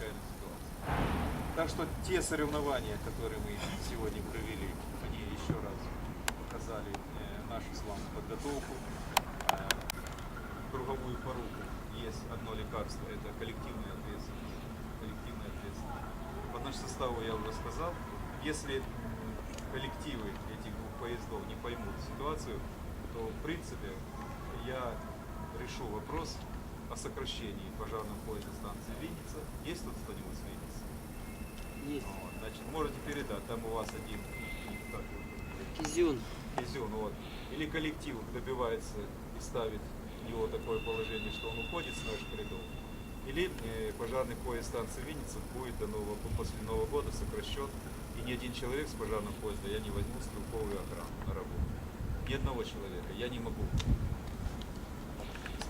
чрезвычайной ситуации. Так что те соревнования, которые мы сегодня провели, они еще раз показали э, нашу славную подготовку, э, круговую поруку. Есть одно лекарство, это коллективная ответственность. Коллективная ответственность. По нашему составу я уже сказал, если коллективы этих двух поездов не поймут ситуацию, то в принципе я решу вопрос о сокращении пожарного поезда станции. Есть тут кто-нибудь с Винницы? Есть. Вот, значит, можете передать, там у вас один? Кизюн. Кизюн, вот. Или коллектив добивается и ставит его такое положение, что он уходит с наших рядов. Или э, пожарный поезд станции Винница будет до нового, после Нового года сокращен, и ни один человек с пожарного поезда я не возьму стрелковую охрану на работу. Ни одного человека. Я не могу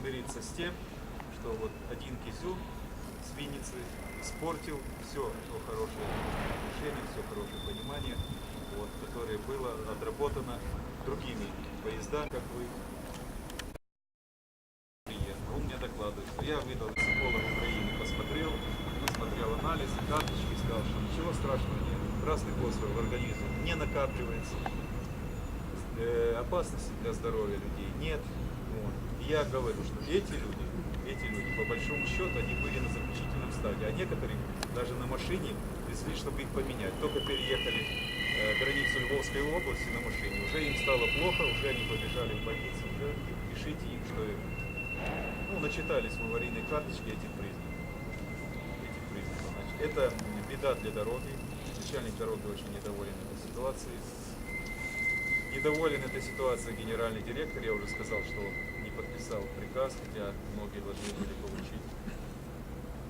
смириться с тем, что вот один Кизюн с Винницы испортил все то хорошее решение, все хорошее понимание, вот, которое было отработано другими поездами, как вы. Он мне докладывает, что я выдал психолог Украины, посмотрел, посмотрел анализ, карточки, сказал, что ничего страшного нет. Красный фосфор в организме не накапливается, э, опасности для здоровья людей нет. Вот. Я говорю, что эти люди, эти люди, по большому счету, они были на заключительном стадии, а некоторые даже на машине везли, чтобы их поменять. Только переехали э, границу Львовской области на машине, уже им стало плохо, уже они побежали в больницу, уже пишите им, что ну, начитались в аварийной карточке этих признаков. Этих признаков. Значит, это беда для дороги. Начальник дороги очень недоволен этой ситуацией. Недоволен этой ситуацией генеральный директор. Я уже сказал, что подписал приказ, хотя многие должны были получить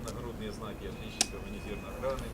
нагрудные знаки отличника военизирной охраны.